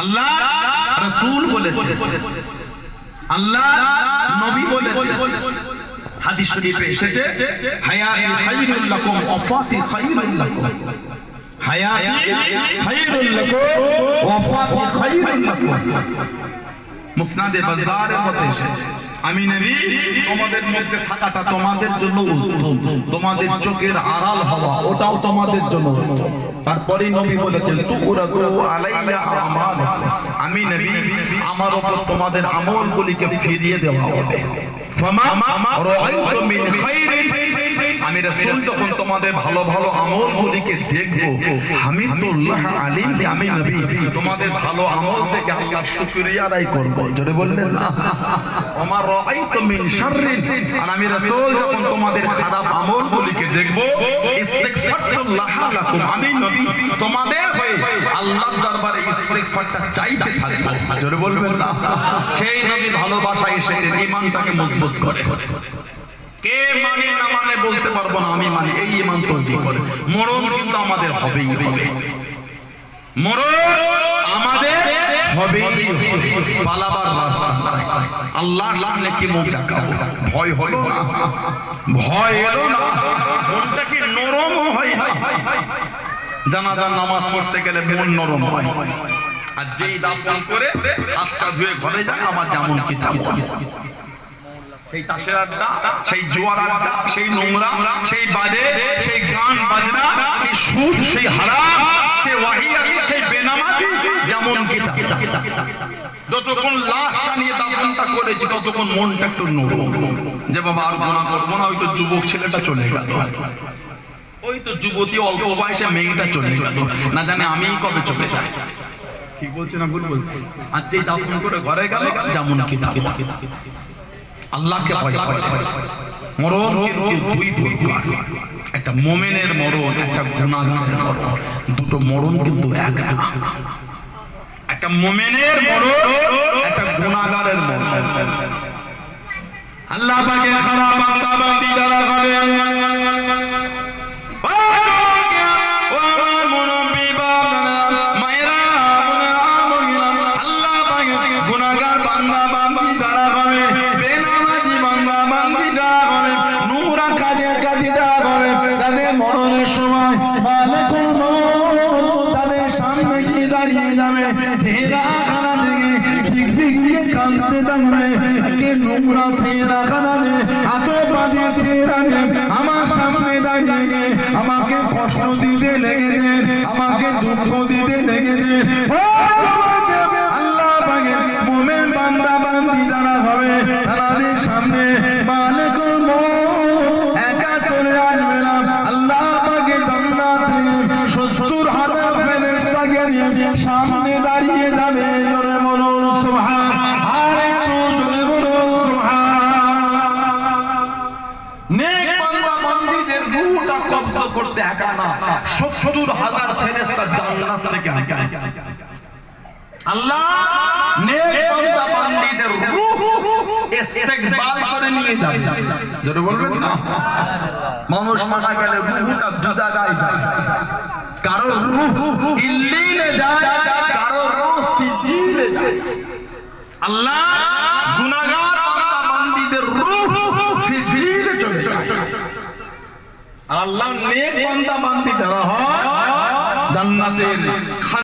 আল্লাহ রসুল বলেছে আল্লাহ নবী বলেছে হাদিস শরীফে এসেছে, হায়াতি খায়রুল লাকুম, ওয়াফাতি খায়রুল লাকুম। হায়াতি খায়রুল লাকুম, ওয়াফাতি খায়রুল লাকুম। মুসনাদে বাজারের মধ্যে এসেছে। আমি নবী, তোমাদের মধ্যে থাকাটা তোমাদের জন্য উত্তম তোমাদের চোখের আড়াল হওয়া, ওটাও তোমাদের জন্য তারপরে নবী বলেছেন তুকুরা তু আলাইয়া আমাল আমি নবী, আমার উপর তোমাদের আমলগুলিকে ফিরিয়ে দেওয়া হবে। ফামা রাআইতু মিন খাইরিন রাসূল যখন তোমাদের ভালো ভালো আমলগুলিকে দেখব। হামিদুল্লাহ আলী আমি নবী তোমাদের ভালো আমল দেখে আল্লাহর শুকরিয়া আদায় করব। জোরে বললেন আমার রাআইতু মিন শাররিন। আর আমি রাসূল যখন তোমাদের খারাপ আমলগুলিকে দেখব ইস্তিগফারতুল্লাহ লাকুম। আমি নবী তোমাদের হয়ে আল্লাহর দরবারে ইস্তিগফারটা চাইতে থাকব। জোরে বলবেন সেই নবী ভালোবাসা এসেছেন ঈমানটাকে মজবুত করে। কে মানে না মানে বলতে পারব না, আমি মানে এই ইমান তৈরি করে। মরণ কিন্তু আমাদের হবেই হবে মরণ আমাদের হবেই হবে পালাবার রাস্তা আল্লাহর সামনে কি মুখ দেখাবো? ভয় হলো না। ভয় এলো না। মনটা কি নরম হয় জানাজার নামাজ পড়তে গেলে মন নরম হয়। আর যেই দাফন করে হাতটা ধুয়ে ঘরে যায়, আবার যেমন কি তেমন। সেই তাসের আড্ডা, সেই জোয়ার আড্ডা, সেই নোংরা, সেই বাজে, সেই গান বাজনা, সেই সুদ সেই সেই সেই বেনামাজি, যেমন যতক্ষণ লাশটা নিয়ে দাফনটা করেছি, ততক্ষণ মনটা একটু নরম। যে বাবা আর গোনা করব না, ওই তো যুবক ছেলেটা চলে গেল। ওই তো যুবতী অল্প বয়সে মেয়েটা চলে গেল। না জানে আমি কবে চলে যাই। ঠিক বলছি না ভুল বলছি? আর যেই দাফন করে ঘরে গেল, যেমন কি আল্লাহকে ভয় করে। মরণ কিন্তু দুই প্রকার একটা মোমেনের মরণ, একটা গুণাগারের মরণ। দুটো মরণ কিন্তু এক একটা মোমেনের মরণ, একটা গুণাগারের মরণ। আল্লাহ পাকে সারা বান্দা বান্দি যারা করে সামনে দাঁড়িয়ে যাবে। চেহারা খানা থেকে দিয়ে কাঁদতে থাকবে। একে নোংরা চেহারা খানাবে আতবাদের চেহারা নেই আমার সামনে দাঁড়িয়ে আমাকে কষ্ট দিতে লেগেছে, আমাকে দুঃখ দিতে লেগেছে। একা না। সত্তর হাজার ফেরেশতা জান্নাত থেকে আল্লাহ নেক বান্দা বান্দীদের রূহ করে নিয়ে যাবে। জোরে বলবেন না? মানুষ মারা গেলে রূহটা দুদা গায়ে যায়। কারও রূহ ইল্লিনে যায় কারও রূহ যায়। আল্লাহ গুনাহগার বান্দা বান্দীদের রূহ সিজিলে চলে যায় আর আল্লাহ নেক বান্দা বান্দি যারা হয় জান্নাতের